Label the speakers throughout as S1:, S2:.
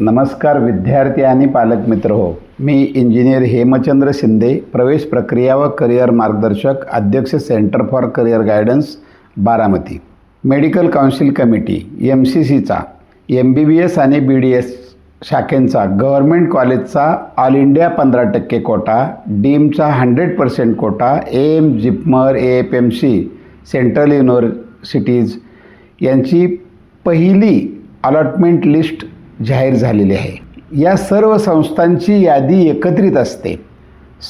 S1: नमस्कार विद्यार्थी आणि पालक मित्र हो. मी इंजिनियर हेमचंद्र शिंदे प्रवेश प्रक्रिया व करिअर मार्गदर्शक अध्यक्ष centre for career guidance Baramati. Medical council committee M C सीचा एम बी बी एस आणि बी डी एस शाखेंचा गव्हर्मेंट कॉलेजचा ऑल इंडिया पंधरा टक्के quota डीमचा hundred percent quota A M JIPMER A F M C central universities यांची पहिली allotment list जाहीर झालेली आहे. या सर्व संस्थांची यादी एकत्रित असते.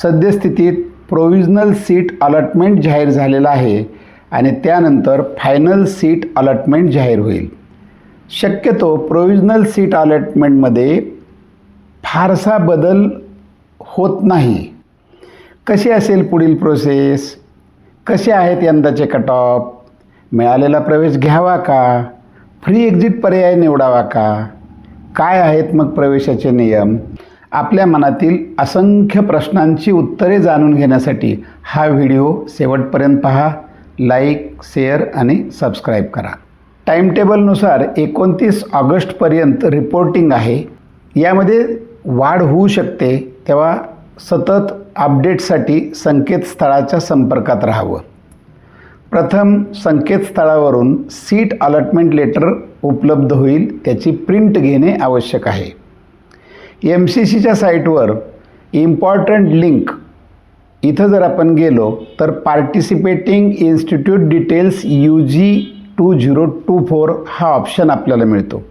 S1: सद्यस्थितीत प्रोव्हिजनल सीट अलॉटमेंट जाहीर झालेला आहे आणि त्यानंतर फायनल सीट अलॉटमेंट जाहीर होईल. शक्यतो प्रोविजनल सीट अलॉटमेंटमध्ये फारसा बदल होत नाही. कशी असेल पुढील प्रोसेस कसे आहेत यंदाचे कट ऑफ मिळालेला प्रवेश घ्यावा का? फ्री एक्झिट पर्याय निवडावा का? काय आहेत मग प्रवेशाचे नियम? आपल्या मनातील असंख्य प्रश्नांची उत्तरे जाणून घेण्यासाठी हा व्हिडिओ शेवटपर्यंत पहा. लाईक शेअर आणि सबस्क्राईब करा. टाईमटेबलनुसार एकोणतीस ऑगस्टपर्यंत रिपोर्टिंग आहे. यामध्ये वाढ होऊ शकते तेव्हा सतत अपडेटसाठी संकेतस्थळाच्या संपर्कात राहावं. प्रथम संकेतस्थळावरून सीट अलॉटमेंट लेटर उपलब्ध होईल त्याची प्रिंट घेणे आवश्यक आहे. एम सी सीच्या साईटवर इम्पॉर्टंट लिंक इथं जर आपण गेलो तर participating institute details U G two zero two four हा ऑप्शन आपल्याला मिळतो.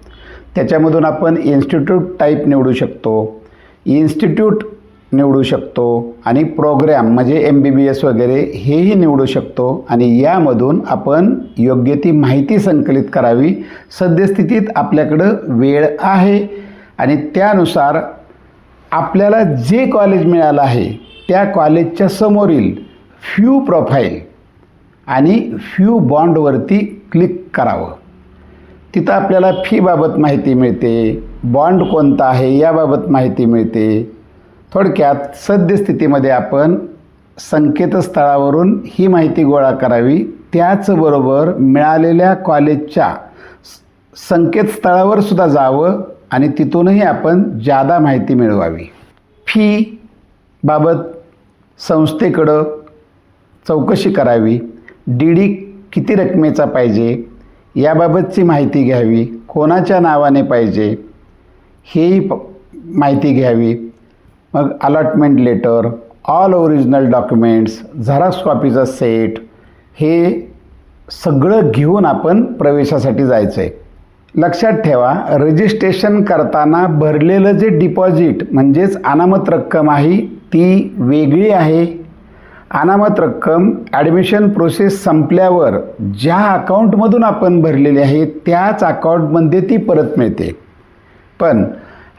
S1: त्याच्यामधून आपण इन्स्टिट्यूट टाईप निवडू शकतो. इन्स्टिट्यूट निवडू शकतो आणि प्रोग्रॅम म्हणजे एम बी बी एस वगैरे हेही निवडू शकतो. आणि यामधून आपण योग्य ती माहिती संकलित करावी. सद्यस्थितीत आपल्याकडं वेळ आहे. आणि त्यानुसार आपल्याला जे कॉलेज मिळालं आहे त्या कॉलेजच्या समोरील फ्यू प्रोफाईल आणि फ्यू बॉन्डवरती क्लिक करावं. तिथं आपल्याला फीबाबत माहिती मिळते. बॉन्ड कोणता आहे याबाबत माहिती मिळते. थोडक्यात सद्यस्थितीमध्ये आपण संकेतस्थळावरून ही माहिती गोळा करावी. त्याचबरोबर मिळालेल्या कॉलेजच्या संकेतस्थळावर सुद्धा जावं आणि तिथूनही आपण जादा माहिती मिळवावी. फी बाबत संस्थेकडं चौकशी करावी. डी डी किती रकमेचा पाहिजे? याबाबतची माहिती घ्यावी. कोणाच्या नावाने पाहिजे? हेही प माहिती घ्यावी. मग allotment letter all original documents xerox कॉपीचा set हे सगळं घेऊन आपण प्रवेशासाठी जायचं आहे लक्षात ठेवा रजिस्ट्रेशन करताना भरलेलं जे डिपॉझिट म्हणजेच अनामत रक्कम आहे ती वेगळी आहे. अनामत रक्कम ॲडमिशन प्रोसेस संपल्यावर ज्या अकाउंटमधून आपण भरलेली आहे त्याच अकाउंटमध्ये ती परत मिळते. पण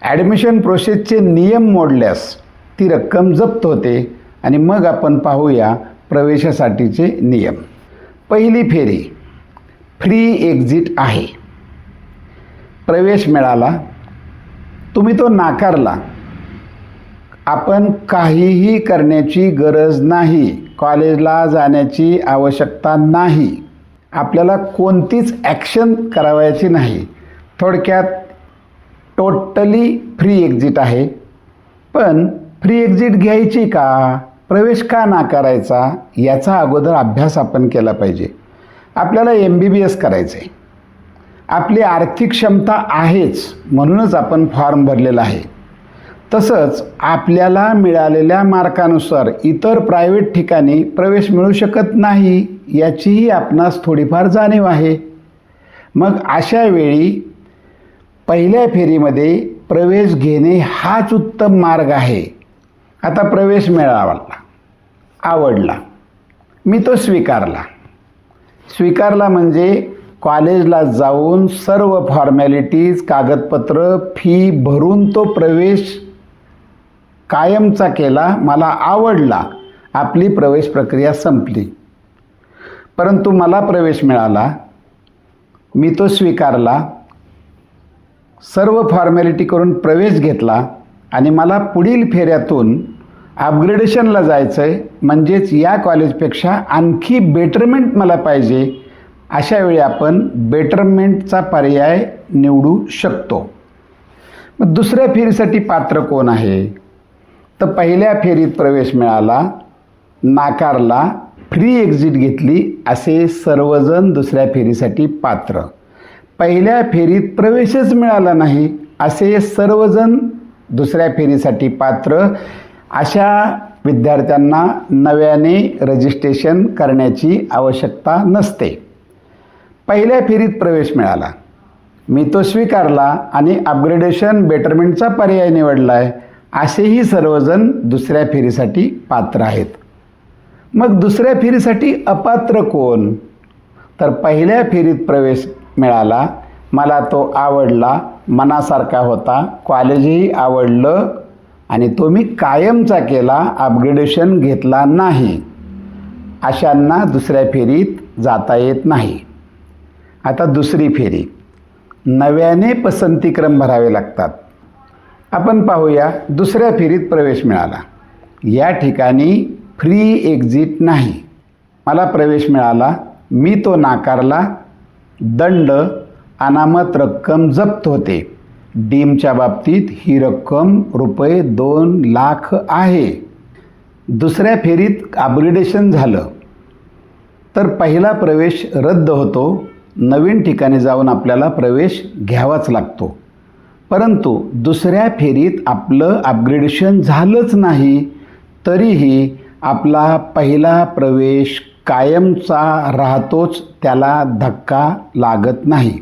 S1: ॲडमिशन प्रोसेसचे नियम मोडल्यास ती रक्कम जप्त होते आणि मग आपण पाहूया प्रवेशासाठीचे नियम. पहिली फेरी फ्री एक्झिट आहे. प्रवेश मिळाला तुम्ही तो नाकारला. आपण काहीही करण्याची गरज नाही कॉलेजला जाण्याची आवश्यकता नाही. आपल्याला कोणतीच ॲक्शन करावयाची नाही. थोडक्यात टोटली फ्री एक्झिट आहे. पण फ्री एक्झिट घ्यायची का? प्रवेश का नाकारायचा याचा अगोदर अभ्यास आपण केला पाहिजे. आपल्याला एम बी बी एस करायचं आहे आपली आर्थिक क्षमता आहेच म्हणूनच आपण फॉर्म भरलेला आहे. तसंच आपल्याला मिळालेल्या मार्कानुसार इतर प्रायव्हेट ठिकाणी प्रवेश मिळू शकत नाही याचीही आपणास थोडीफार जाणीव आहे. मग अशा वेळी पहिल्या फेरीमध्ये प्रवेश घेणे हाच उत्तम मार्ग आहे. आता प्रवेश मिळाला. आवडला. मी तो स्वीकारला. स्वीकारला म्हणजे कॉलेजला जाऊन सर्व फॉर्मॅलिटीज कागदपत्र फी भरून तो प्रवेश कायमचा केला. मला आवडला. आपली प्रवेश प्रक्रिया संपली. परंतु मला प्रवेश मिळाला. मी तो स्वीकारला. सर्व फॉर्मॅलिटी करून प्रवेश घेतला आणि मला पुढील फेऱ्यातून अपग्रेडेशनला जायचं आहे म्हणजेच या कॉलेजपेक्षा आणखी बेटरमेंट मला पाहिजे. अशा वेळी आपण बेटरमेंटचा पर्याय निवडू शकतो. मग दुसऱ्या फेरीसाठी पात्र कोण आहे? तर पहिल्या फेरीत प्रवेश मिळाला. नाकारला. फ्री एक्झिट घेतली. असे सर्वजण दुसऱ्या फेरीसाठी पात्र. पहिल्या फेरीत प्रवेशच मिळाला नाही असे सर्वजण दुसऱ्या फेरीसाठी पात्र. अशा विद्यार्थ्यांना नव्याने रजिस्ट्रेशन करण्याची आवश्यकता नसते. पहिल्या फेरीत प्रवेश मिळाला. मी तो स्वीकारला आणि अपग्रेडेशन बेटरमेंटचा पर्याय निवडला आहे असेही सर्वजण दुसऱ्या फेरीसाठी पात्र आहेत. मग दुसऱ्या फेरीसाठी अपात्र कोण? तर पहिल्या फेरीत प्रवेश मिळाला. मला तो आवडला मनासारखा होता. कॉलेजही आवडलं आणि तो मी कायमचा केला अपग्रेडेशन घेतला नाही. अशांना दुसऱ्या फेरीत जाता येत नाही. आता दुसरी फेरी. नव्याने पसंतीक्रम भरावे लागतात. आपण पाहूया दुसऱ्या फेरीत प्रवेश मिळाला. या ठिकाणी फ्री एक्झिट नाही. मला प्रवेश मिळाला. मी तो नाकारला. दंड अनामत रक्कम जप्त होते. डीमच्या बाबतीत ही रक्कम रुपये दोन लाख आहे. दुसऱ्या फेरीत अपग्रेडेशन झालं. तर पहिला प्रवेश रद्द होतो. नवीन ठिकाणी जाऊन आपल्याला प्रवेश घ्यावाच लागतो. परंतु दुसऱ्या फेरीत आपलं अपग्रेडेशन झालंच नाही. तरीही आपला पहिला प्रवेश कायमचा राहतोच त्याला धक्का लागत नाही.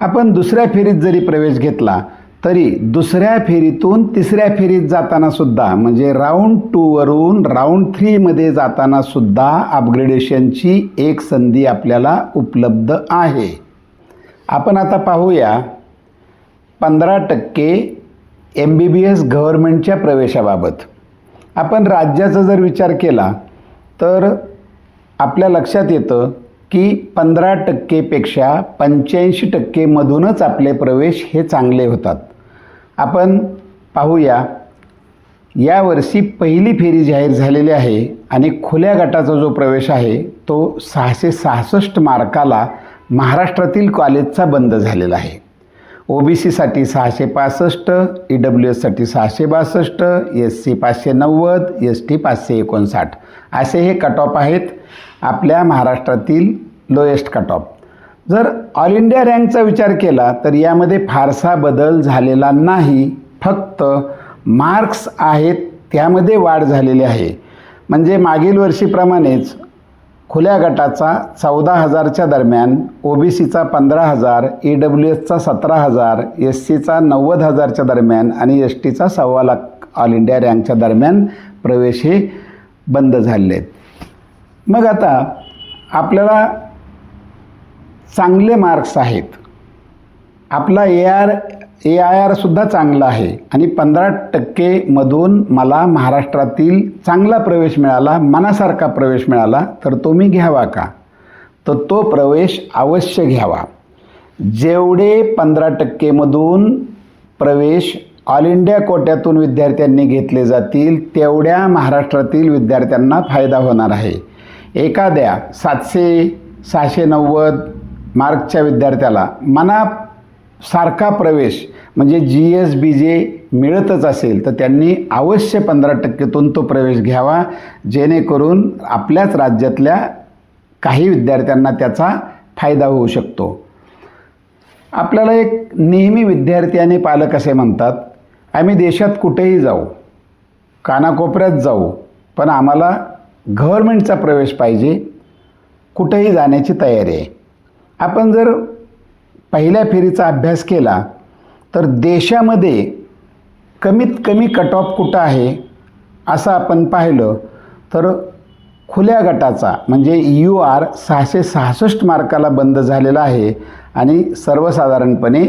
S1: आपण दुसऱ्या फेरीत जरी प्रवेश घेतला तरी दुसऱ्या फेरीतून तिसऱ्या फेरीत जाताना सुद्धा म्हणजे राऊंड टूवरून राऊंड थ्रीमध्ये जाताना सुद्धा अपग्रेडेशनची एक संधी आपल्याला उपलब्ध आहे. आपण आता पाहूया पंधरा टक्के एम बी बी एस गव्हर्मेंटच्या प्रवेशाबाबत. आपण राज्याचा जर विचार केला तर आपल्या लक्षात येतं की पंधरा टक्केपेक्षा पंच्याऐंशी टक्केमधूनच आपले प्रवेश हे चांगले होतात. आपण पाहूया यावर्षी पहिली फेरी जाहीर झालेली आहे आणि खुल्या गटाचा जो प्रवेश आहे तो सहाशे सहासष्ट मार्काला महाराष्ट्रातील कॉलेजचा बंद झालेला आहे. ओ बी सीसाठी सहाशे पासष्ट ई डब्ल्यू एससाठी सहाशे बासष्ट एस सी पाचशे नव्वद एस टी पाचशे एकोणसाठ. असे हे कट ऑफ आहेत आपल्या महाराष्ट्रातील लोएस्ट कट ऑफ जर ऑल इंडिया रँकचा विचार केला तर यामध्ये फारसा बदल झालेला नाही. फक्त मार्क्स आहेत त्यामध्ये वाढ झालेली आहे. म्हणजे मागील वर्षीप्रमाणेच खुल्या गटाचा चौदा हजारच्या दरम्यान ओ बी सीचा पंधरा हजार ई डब्ल्यू एसचा सतरा हजार एस सीचा नव्वद हजारच्या दरम्यान आणि एस टीचा सव्वा लाख ऑल इंडिया रँकच्या दरम्यान प्रवेश हे बंद झालेले आहेत मग आता आपल्याला चांगले मार्क्स आहेत. आपला ए आर ए आय आरसुद्धा चांगला आहे. आणि पंधरा टक्केमधून मला महाराष्ट्रातील चांगला प्रवेश मिळाला मनासारखा प्रवेश मिळाला तर तो मी घ्यावा का? तर तो प्रवेश अवश्य घ्यावा. जेवढे पंधरा टक्केमधून प्रवेश ऑल इंडिया कोट्यातून विद्यार्थ्यांनी घेतले जातील तेवढ्या महाराष्ट्रातील विद्यार्थ्यांना फायदा होणार आहे. एखाद्या सातशे सहाशे नव्वद मार्कच्या विद्यार्थ्याला मना सारखा प्रवेश म्हणजे जी एस बी जे मिळतच असेल तर त्यांनी अवश्य पंधरा टक्केतून तो प्रवेश घ्यावा जेणेकरून आपल्याच राज्यातल्या काही विद्यार्थ्यांना त्याचा फायदा होऊ शकतो. आपल्याला एक नेहमी विद्यार्थी आणि पालक असे म्हणतात आम्ही देशात कुठेही जाऊ कानाकोपऱ्यात जाऊ पण आम्हाला गव्हर्मेंटचा प्रवेश पाहिजे कुठेही जाण्याची तयारी आहे. आपण जर पहिल्या फेरीचा अभ्यास केला तर देशामध्ये कमीत कमी कट ऑफ कुठं आहे असं आपण पाहिलं तर खुल्या गटाचा म्हणजे यू आर सहाशे सहासष्ट मार्काला बंद झालेला आहे आणि सर्वसाधारणपणे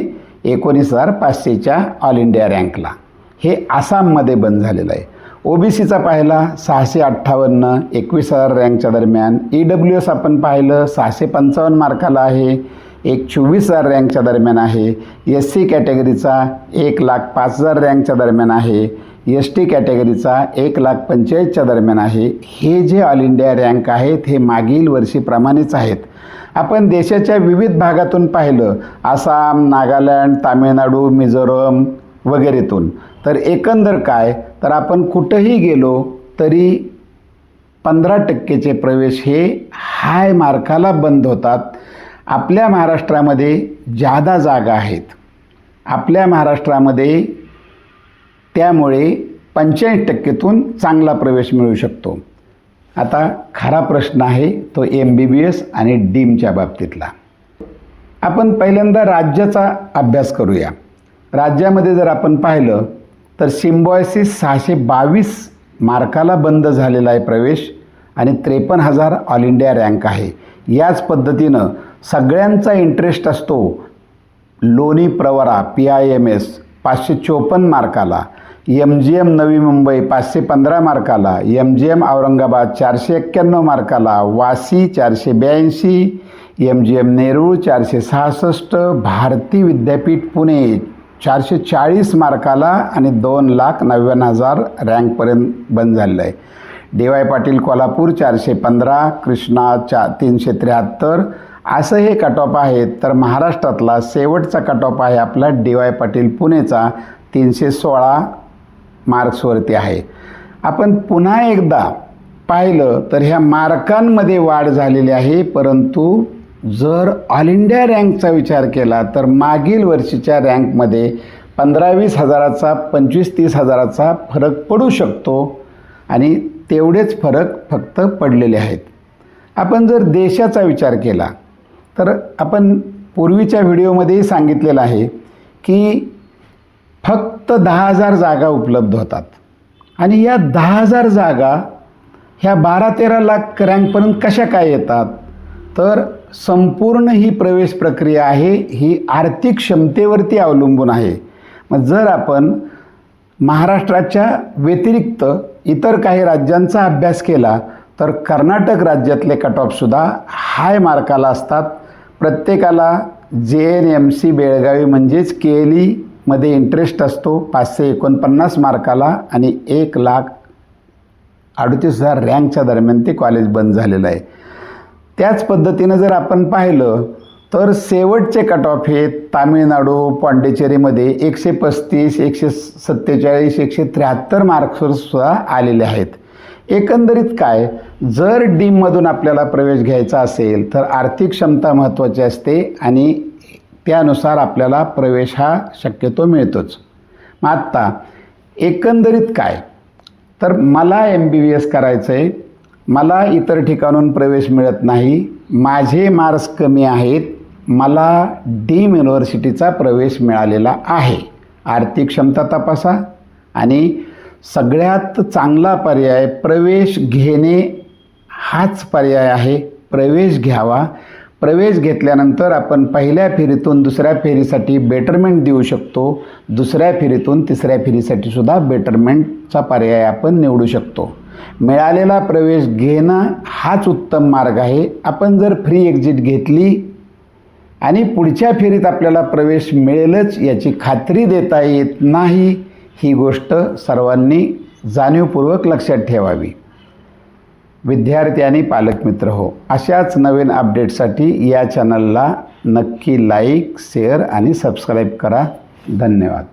S1: एकोणीस हजार पाचशेच्या ऑल इंडिया रँकला. हे आसाममध्ये बंद झालेलं आहे. ओ बी सीचा पाहिला सहाशे अठ्ठावन्न एकवीस हजार रँकच्या दरम्यान. ई डब्ल्यू एस आपण पाहिलं सहाशे पंचावन्न मार्काला आहे. एक चोवीस हजार रँकच्या दरम्यान आहे. एस सी कॅटेगरीचा एक लाख पाच हजार रँकच्या दरम्यान आहे. एस टी कॅटेगरीचा एक लाख पंचेचाळीसच्या दरम्यान आहे. हे जे ऑल इंडिया रँक आहेत हे मागील वर्षीप्रमाणेच आहेत. आपण देशाच्या विविध भागातून पाहिलं आसाम नागालँड तामिळनाडू मिझोरम वगैरेतून. तर एकंदर काय? तर आपण कुठंही गेलो तरी पंधरा टक्केचे प्रवेश हे हाय मार्काला बंद होतात. आपल्या महाराष्ट्रामध्ये जादा जागा आहेत. आपल्या महाराष्ट्रामध्ये त्यामुळे पंच्याऐंशी टक्केतून चांगला प्रवेश मिळू शकतो. आता खरा प्रश्न आहे तो एम बी बी एस आणि डीमच्या बाबतीतला. आपण पहिल्यांदा राज्याचा अभ्यास करूया. राज्यामध्ये जर आपण पाहिलं तर सिम्बॉयसिस सहाशे बावीस मार्काला बंद झालेला आहे प्रवेश आणि त्रेपन्न हजार ऑल इंडिया रँक आहे. याच पद्धतीनं सगळ्यांचा इंटरेस्ट असतो Loni Pravara P I M S पाचशे चोपन्न मार्काला एम जी एम नवी मुंबई पाचशे पंधरा मार्काला एम जी एम औरंगाबाद चारशे एक्क्याण्णव मार्काला वासी चारशे ब्याऐंशी एम जी एम नेरूळ चारशे सहासष्ट भारती विद्यापीठ पुणे चारशे चाळीस मार्काला आणि दोन लाख नव्याण्णव हजार रँकपर्यंत बंद झालेलं आहे. डी वाय पाटील कोल्हापूर चारशे पंधरा कृष्णा चा तीनशे त्र्याहत्तर असं हे कट ऑफ आहेत तर महाराष्ट्रातला शेवटचा कट ऑफ आहे आपला डी वाय पाटील पुणेचा. तीनशे सोळा मार्क्सवरती आहे. आपण पुन्हा एकदा पाहिलं तर ह्या मार्कांमध्ये वाढ झालेली आहे. परंतु जर ऑल इंडिया रँकचा विचार केला तर मागील वर्षीच्या रँकमध्ये पंधरा वीस हजाराचा पंचवीस तीस हजाराचा फरक पडू शकतो. आणि तेवढेच फरक फक्त पडलेले आहेत. आपण जर देशाचा विचार केला तर आपण पूर्वीच्या व्हिडिओमध्येही सांगितलेलं आहे की फक्त दहा हजार जागा उपलब्ध होतात. आणि या दहा हजार जागा ह्या बारा तेरा लाख रँकपर्यंत कशा काय येतात? तर संपूर्ण ही प्रवेश प्रक्रिया आहे ही आर्थिक क्षमतेवरती अवलंबून आहे. मग जर आपण महाराष्ट्राच्या व्यतिरिक्त इतर काही राज्यांचा अभ्यास केला तर कर्नाटक राज्यातले कट ऑफसुद्धा हाय मार्काला असतात. प्रत्येकाला जे एन एम सी बेळगावी म्हणजेच के एल ईमध्ये इंटरेस्ट असतो पाचशे एकोणपन्नास मार्काला आणि एक लाख अडतीस हजार रँकच्या दरम्यान ते कॉलेज बंद झालेलं आहे. त्याच पद्धतीनं जर आपण पाहिलं तर शेवटचे कट ऑफ हे तामिळनाडू पॉंडिचेरीमध्ये एकशे पस्तीस एकशे सत्तेचाळीस एकशे त्र्याहत्तर मार्क्सवर सुद्धा आलेले आहेत. एकंदरीत काय? जर डीममधून आपल्याला प्रवेश घ्यायचा असेल तर आर्थिक क्षमता महत्त्वाची असते आणि त्यानुसार आपल्याला प्रवेश हा शक्यतो मिळतोच. मग आत्ता एकंदरीत काय? तर मला एम बी बी एस करायचं आहे मला इतर ठिकाणून प्रवेश मिळत नाही. माझे मार्क्स कमी आहेत. मला डीम युनिव्हर्सिटीचा प्रवेश मिळालेला आहे. आर्थिक क्षमता तपासा आणि सगळ्यात चांगला पर्याय प्रवेश घेणे हाच पर्याय आहे. प्रवेश घ्यावा. प्रवेश घेतल्यानंतर आपण पहिल्या फेरीतून दुसऱ्या फेरीसाठी बेटरमेंट देऊ शकतो. दुसऱ्या फेरीतून तिसऱ्या फेरीसाठी सुद्धा बेटरमेंटचा पर्याय आपण निवडू शकतो. मिळालेला प्रवेश घेणं हाच उत्तम मार्ग आहे. आपण जर फ्री एक्झिट घेतली आणि पुढच्या फेरीत आपल्याला प्रवेश मिळेलच याची खात्री देता येत नाही ही गोष्ट सर्वांनी जाणीवपूर्वक लक्षात ठेवावी. विद्यार्थी आणि पालकमित्र हो. अशाच नवीन अपडेटसाठी या चॅनलला नक्की लाईक शेअर आणि सबस्क्राईब करा. धन्यवाद.